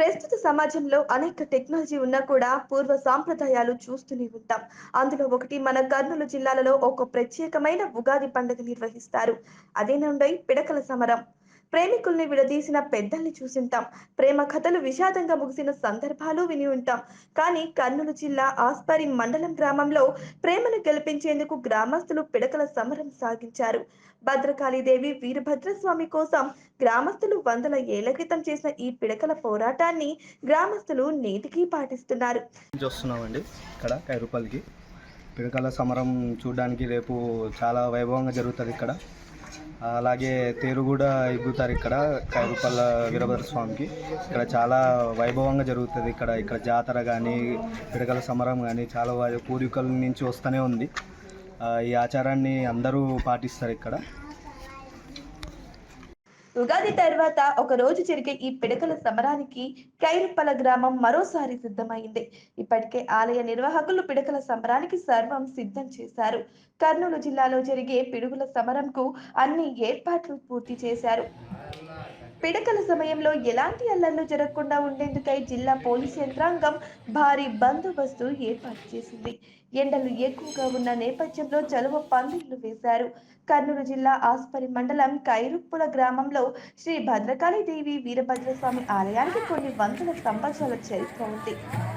ప్రస్తుత సమాజంలో అనేక టెక్నాలజీ ఉన్నా కూడా పూర్వ సాంప్రదాయాలు చూస్తూనే ఉంటాం. అందులో ఒకటి మన కర్నూలు జిల్లాలలో ఒక ప్రత్యేకమైన ఉగాది పండుగ నిర్వహిస్తారు. అదే నుండి పిడకల సమరం. ప్రేమికుల్ని విడదీసిన పెద్దల్ని చూసింటాం. ప్రేమ కథలు విషాదంగా ముగిసిన సందర్భాలు విని ఉంటాం. కానీ కర్నూలు జిల్లా ఆస్పరి మండలం గ్రామంలో ప్రేమను గెలిపించేందుకు గ్రామస్తులు పిడకల సమరం సాగించారు. భద్రకాళీదేవి వీరభద్రస్వామి కోసం గ్రామస్తులు వందల ఏళ్ళ క్రితం చేసిన ఈ పిడకల పోరాటాన్ని గ్రామస్తులు నేటికీ పాటిస్తున్నారు. చూస్తున్నామండి ఇక్కడ కైరుపల్లికి. పిడకల సమరం చూడడానికి రేపు చాలా వైభవంగా జరుగుతుంది ఇక్కడ. అలాగే తేరు కూడా ఇగ్గుతారు ఇక్కడ కైరుపల్ల వీరభద్ర స్వామికి. ఇక్కడ చాలా వైభవంగా జరుగుతుంది ఇక్కడ. ఇక్కడ జాతర కానీ పిడకల సమరం కానీ చాలా వై- పూర్వీకుల నుంచి వస్తూనే ఉంది. ఈ ఆచారాన్ని అందరూ పాటిస్తారు ఇక్కడ. ఉగాది తర్వాత ఒక రోజు జరిగే ఈ పిడకల సమరానికి కైరుపల గ్రామం మరోసారి సిద్ధమైంది. ఇప్పటికే ఆలయ నిర్వాహకులు పిడకల సమరానికి సర్వం సిద్ధం చేశారు. కర్నూలు జిల్లాలో జరిగే పిడుగుల సమరంకు అన్ని ఏర్పాట్లు పూర్తి చేశారు. పిడకల సమయంలో ఎలాంటి అల్లర్లు జరగకుండా ఉండేందుకై జిల్లా పోలీస్ యంత్రాంగం భారీ బందోబస్తు ఏర్పాటు చేసింది. ఎండలు ఎక్కువగా ఉన్న నేపథ్యంలో చలువ పందిళ్ళు వేశారు. కర్నూలు జిల్లా ఆస్పరి మండలం కైరుప్పుల గ్రామంలో శ్రీ భద్రకాళీదేవి వీరభద్రస్వామి ఆలయానికి కొన్ని వందల సంవత్సరాల చరిత్ర ఉంది.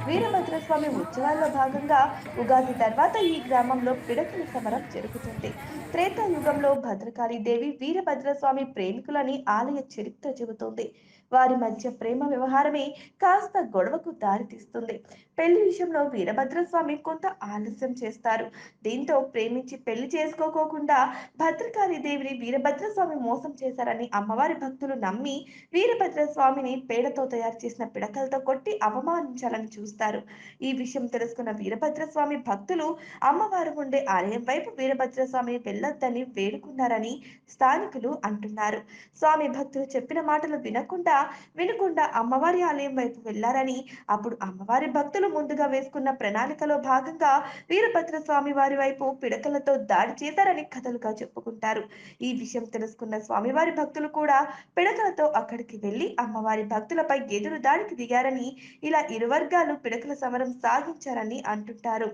వీరభద్రస్వామి ఉత్సవాల్లో భాగంగా ఉగాది తర్వాత ఈ గ్రామంలో పిడకల సమరం జరుగుతుంది. త్రేతాయుగంలో భద్రకాళీదేవి వీరభద్రస్వామి ప్రేమికులని ఆలయ చరిత్ర చెబుతోంది. వారి మధ్య ప్రేమ వ్యవహారమే కాస్త గొడవకు దారితీస్తుంది. పెళ్ళి విషయంలో వీరభద్రస్వామి కొంత ఆలస్యం చేస్తారు. దీంతో ప్రేమించి పెళ్ళి చేసుకోకోకుండా భద్రకాళి దేవిని వీరభద్రస్వామి మోసం చేశారని అమ్మవారి భక్తులు నమ్మి వీరభద్రస్వామిని పేడతో తయారు చేసిన పిడకలతో కొట్టి అవమానించాలని చూస్తారు. ఈ విషయం తెలుసుకున్న వీరభద్రస్వామి భక్తులు అమ్మవారు ఉండే ఆలయం వైపు వీరభద్రస్వామిని వెళ్ళొద్దని వేడుకున్నారని స్థానికులు అంటున్నారు. స్వామి భక్తులు చెప్పిన మాటలు వినకుండా వినకుండా అమ్మవారి ఆలయం వైపు వెళ్ళారని అప్పుడు అమ్మవారి భక్తులు ముందుగా వేసుకున్న ప్రణాళికలో భాగంగా వీరభద్ర స్వామి వారి వైపు పిడకలతో దాడి చేశారని కథలుగా చెప్పుకుంటారు. ఈ విషయం తెలుసుకున్న స్వామివారి భక్తులు కూడా పిడకలతో అక్కడికి వెళ్ళి అమ్మవారి భక్తులపై ఎదురు దాడికి దిగారని ఇలా ఇరు వర్గాలు పిడకల సమరం సాగించారని అంటుంటారు.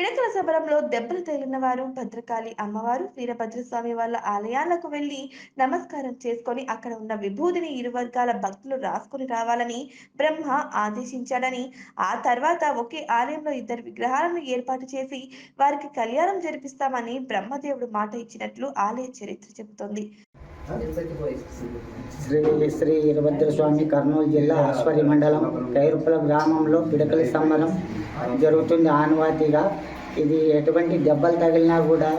పిడకల శబరంలో దెబ్బలు తగిలిన వారు భద్రకాళి అమ్మవారు వీరభద్రస్వామి వాళ్ళ ఆలయాలకు వెళ్ళి నమస్కారం చేసుకొని అక్కడ ఉన్న విభూతిని ఇరు వర్గాల భక్తులు రాసుకుని రావాలని బ్రహ్మ ఆదేశించాడని ఆ తర్వాత ఒకే ఆలయంలో ఇద్దరు విగ్రహాలను ఏర్పాటు చేసి వారికి కళ్యాణం జరిపిస్తామని బ్రహ్మదేవుడు మాట ఇచ్చినట్లు ఆలయ చరిత్ర చెబుతోంది. శ్రీ శ్రీ వీరభద్ర స్వామి కర్నూలు జిల్లా ఆశ్వరి మండలం కైరుపుల గ్రామంలో పిడకల సంబరం జరుగుతుంది. ఆనవాతిగా ఇది ఎటువంటి దెబ్బలు తగిలినా కూడా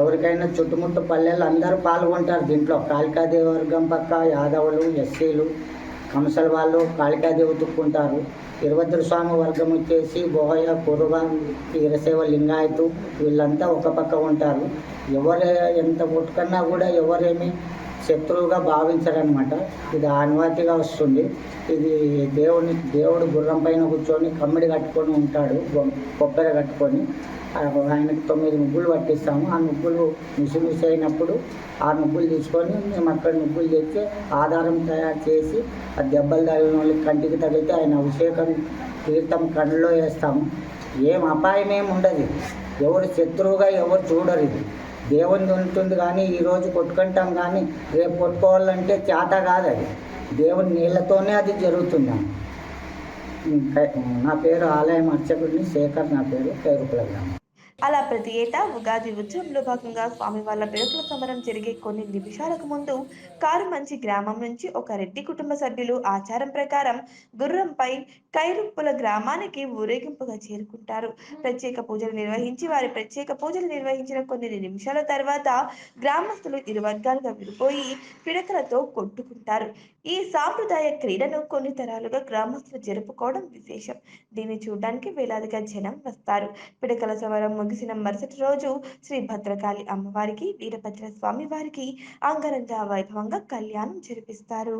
ఎవరికైనా చుట్టుముట్టు పల్లెలు అందరూ పాల్గొంటారు. దీంట్లో కాళికాదేవి వర్గం పక్క యాదవులు ఎస్సీలు కంసల వాళ్ళు కాళికాదేవి తుక్కుంటారు వీరభద్ర స్వామి వర్గం వచ్చేసి బోహయ కురువ వీరశైవ లింగాయతు వీళ్ళంతా ఒక పక్క ఉంటారు. ఎవరు ఎంత కొట్టుకన్నా కూడా ఎవరేమి శత్రువుగా భావించరనమాట ఇది ఆన్వాతిగా వస్తుంది. ఇది దేవుని దేవుడు గుర్రం పైన కూర్చొని కమ్మిడి కట్టుకొని ఉంటాడు గొ- కొబ్బరి కట్టుకొని. ఆయనకు తొమ్మిది ముగ్గులు పట్టిస్తాము. ఆ ముగ్గులు మిసిమిసి అయినప్పుడు ఆ ముగ్గులు తీసుకొని మేము అక్కడ ముగ్గులు తెచ్చి ఆధారం తయారు చేసి ఆ దెబ్బలు తగిలిన వాళ్ళకి కంటికి తగిలితే ఆయన అభిషేకం తీర్థం కళ్ళలో వేస్తాము. ఏం అపాయం ఏమి ఉండదు ఎవరు శత్రువుగా ఎవరు చూడరు ఇది. దేవుని ఉంటుంది కానీ ఈరోజు కొట్టుకుంటాం కానీ రేపు కొట్టుకోవాలంటే చేత కాదు అది. దేవుని నీళ్ళతోనే అది జరుగుతుంది. ఇంకా నా పేరు ఆలయం అర్చకుడిని శేఖర్ నా పేరు పేరుకుల గ్రామం. అలా ప్రతి ఏటా ఉగాది ఉత్సవంలో భాగంగా స్వామి వాళ్ళ పిడకల సమరం జరిగే కొన్ని నిమిషాలకు ముందు కారు మంచి గ్రామం నుంచి ఒక రెడ్డి కుటుంబ సభ్యులు ఆచారం ప్రకారం గుర్రంపై కైరుప్పుల గ్రామానికి ఊరేగింపుగా చేరుకుంటారు. ప్రత్యేక పూజలు నిర్వహించి వారి ప్రత్యేక పూజలు నిర్వహించిన కొన్ని నిమిషాల తర్వాత గ్రామస్తులు ఇరు వర్గాలుగా విడిపోయి పిడకలతో కొట్టుకుంటారు. ఈ సాంప్రదాయ క్రీడను కొన్ని తరాలుగా గ్రామస్తులు జరుపుకోవడం విశేషం. దీన్ని చూడడానికి వేలాదిగా జనం వస్తారు. పిడకల సమరం ముగిసిన మరుసటి రోజు శ్రీ భద్రకాళి అమ్మవారికి వీరభద్ర స్వామి వారికి అంగరంగ వైభవంగా కళ్యాణం జరిపిస్తారు.